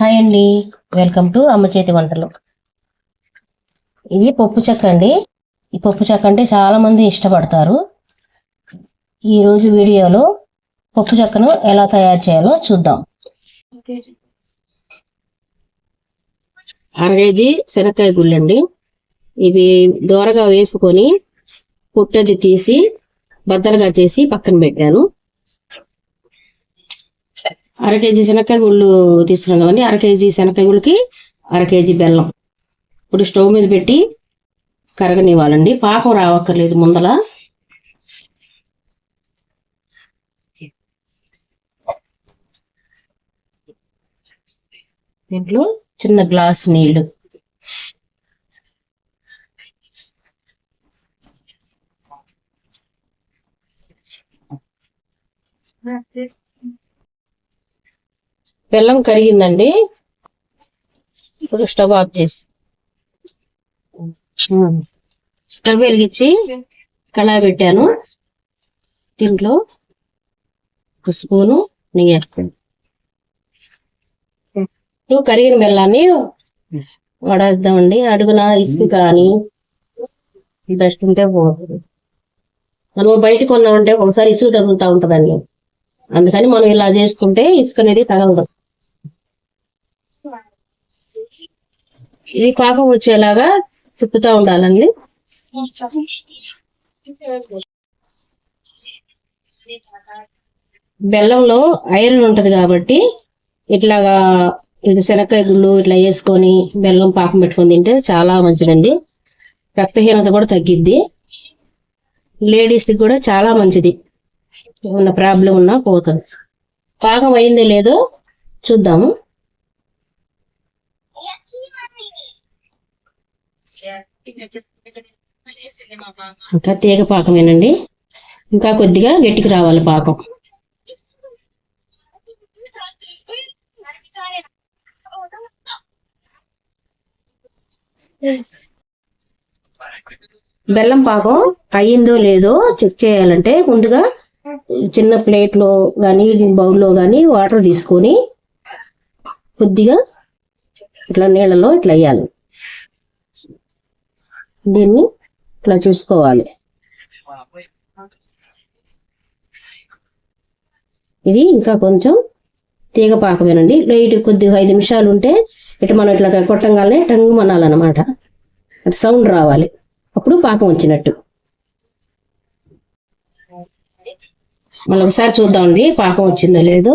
Hi అండి. Welcome to అమ్మ చేతి వంటలు. ఇది పప్పు చెక్క అండి. ఈ పప్పు చెక్క అంటే చాలామంది ఇష్టపడతారు. ఈ రోజు వీడియోలో పప్పు చెక్కను ఎలా తయారు చేయాలో చూద్దాం. అర కేజీ శనక్కాయ గుళ్ళండి ఇవి దోరగా వేపుకొని పుట్టది తీసి బద్దలుగా చేసి పక్కన పెట్టాను. అర కేజీ శనక్కాయ గుళ్ళు తీసుకున్నాం కదండి. అర కేజీ శనక్కాయ గుళ్ళకి అర కేజీ బెల్లం. ఇప్పుడు స్టవ్ మీద పెట్టి కరగనివ్వాలండి. పాకం రావక్కర్లేదు ముందల. దీంట్లో చిన్న గ్లాస్ నీళ్ళు బెల్లం కరిగిందండి. ఇప్పుడు స్టవ్ ఆఫ్ చేసి. స్టవ్ వెలిగించి కళాయి పెట్టాను. దీంట్లో ఒక స్పూను నెయ్యి వేస్తాను. ఇప్పుడు కరిగిన బెల్లాన్ని వడేద్దామండి. అడుగున ఇసుక కానీ డస్ట్ ఉంటే పోతుంది. మనం బయట కొన్నామంటే ఒకసారి ఇసుక తగులుతూ ఉంటుందండి. అందుకని మనం ఇలా చేసుకుంటే ఇసుక అనేది తగలదు. ఇది పాకం వచ్చేలాగా తిప్పుతూ ఉండాలండి. బెల్లంలో ఐరన్ ఉంటది కాబట్టి ఇట్లాగా ఇది శనక్కాయ గుళ్ళు ఇట్లా వేసుకొని బెల్లం పాకం పెట్టుకొని తింటే చాలా మంచిదండి. రక్తహీనత కూడా తగ్గిద్ది. లేడీస్కి కూడా చాలా మంచిది. ఏమన్నా ప్రాబ్లం ఉన్నా పోతుంది పాకం అయిందో లేదో చూద్దాము. ఇంకా తీగ పాకమేనండి. ఇంకా కొద్దిగా గట్టికి రావాలి పాకం. బెల్లం పాకం అయ్యిందో లేదో చెక్ చేయాలంటే ముందుగా చిన్న ప్లేట్లో కానీ బౌల్లో కానీ వాటర్ తీసుకొని కొద్దిగా ఇట్లా నీళ్ళలో ఇట్లా వేయాలి. దీన్ని ఇట్లా చూసుకోవాలి. ఇది ఇంకా కొంచెం తీగ పాకమేనండి లైట్ కొద్దిగా ఐదు నిమిషాలు ఉంటే ఇట్లా మనం ఇట్లా కొట్టంగానే టంగు మనాలన్నమాట. అటు సౌండ్ రావాలి. అప్పుడు పాకం వచ్చినట్టు. మళ్ళీ ఒకసారి చూద్దామండి పాకం వచ్చిందో లేదో.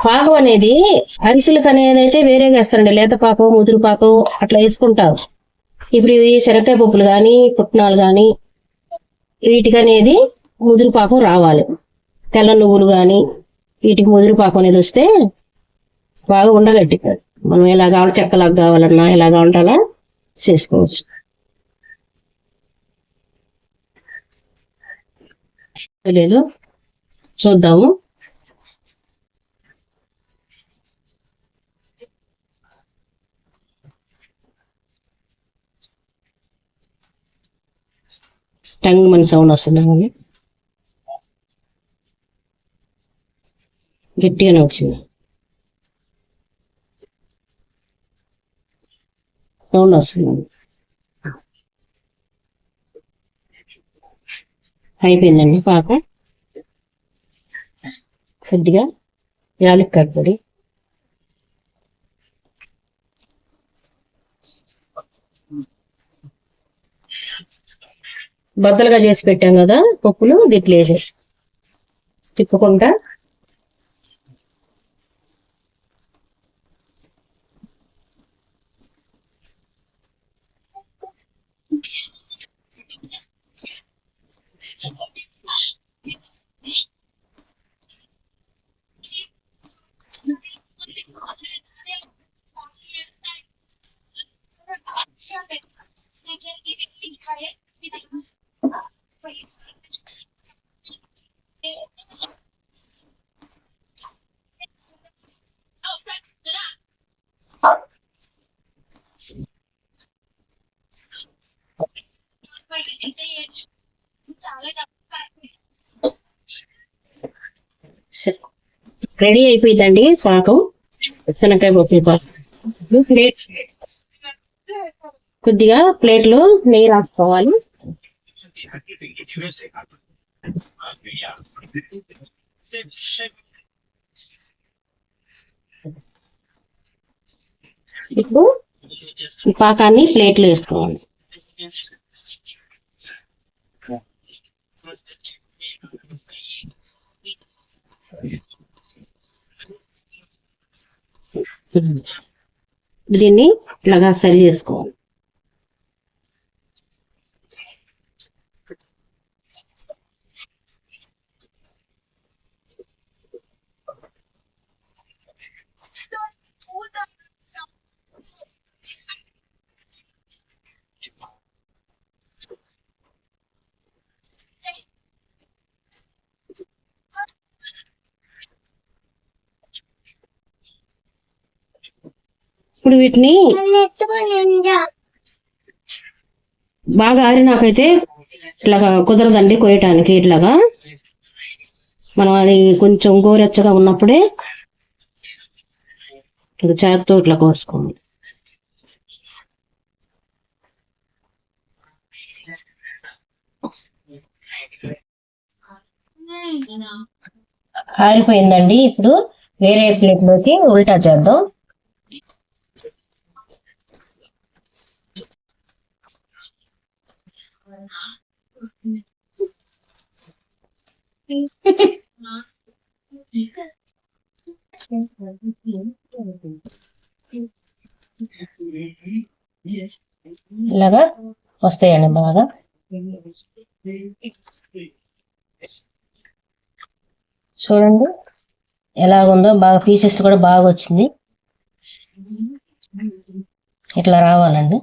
పాకం అనేది అరిసెలకు అనేది అయితే వేరేగా వేస్తారండి. లేత పాకం ముదురు పాకం అట్లా వేసుకుంటాం ఇప్పుడు ఇవి శనక్కాయ పప్పులు కానీ పుట్నాలు కానీ వీటికి అనేది ముదురు పాకం రావాలి. తెల్ల నువ్వులు కానీ వీటికి ముదురు పాకం అనేది వస్తే బాగా ఉండగట్టి. మనం ఎలా కావాలి చెక్కలాగా కావాలన్నా ఎలా కావాలంటే అలా చేసుకోవచ్చు. లేదు. చూద్దాము. టంగ్ మన సౌండ్ వస్తుంది మళ్ళీ? గట్టిగానే వచ్చింది. సౌండ్ వస్తుంది అయిపోయిందండి పాకం కొద్దిగా యాలక్కాయ పొడి. బద్దలుగా చేసి పెట్టాం కదా పప్పులు దీంట్లో వేసేసి తిప్పుకుంటా. రెడీ అయిపోయిందండి పాకం. శనక్కాయ పప్పుల కొద్దిగా ప్లేట్లో నెయ్యి రాసుకోవాలి. ఇప్పుడు ఈ పాకాన్ని ప్లేట్లో వేసుకోవాలి. దీన్ని ఇలాగా సరి చేసుకోవాలి. ఇప్పుడు వీటిని బాగా ఆరినాకైతే ఇట్లాగా కుదరదండి కోయటానికి ఇట్లాగా. మనం అది కొంచెం గోరెచ్చగా ఉన్నప్పుడే ఇట్లా చేతితో ఇట్లా కోసుకోండి ఆరిపోయిందండి. ఇప్పుడు వేరే ప్లేట్లోకి ఉల్టా చేద్దాం. ఇలాగా వస్తాయండి బాగా. చూడండి ఎలాగుందో బాగా పీసెస్ కూడా బాగా వచ్చింది. ఇట్లా రావాలండి.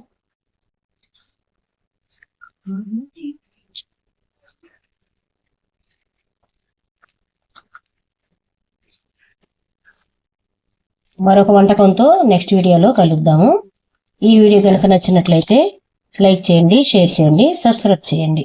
మరొక వంటకంతో నెక్స్ట్ వీడియోలో కలుద్దాము. ఈ వీడియో కనుక నచ్చినట్లయితే లైక్ చేయండి షేర్ చేయండి సబ్స్క్రైబ్ చేయండి.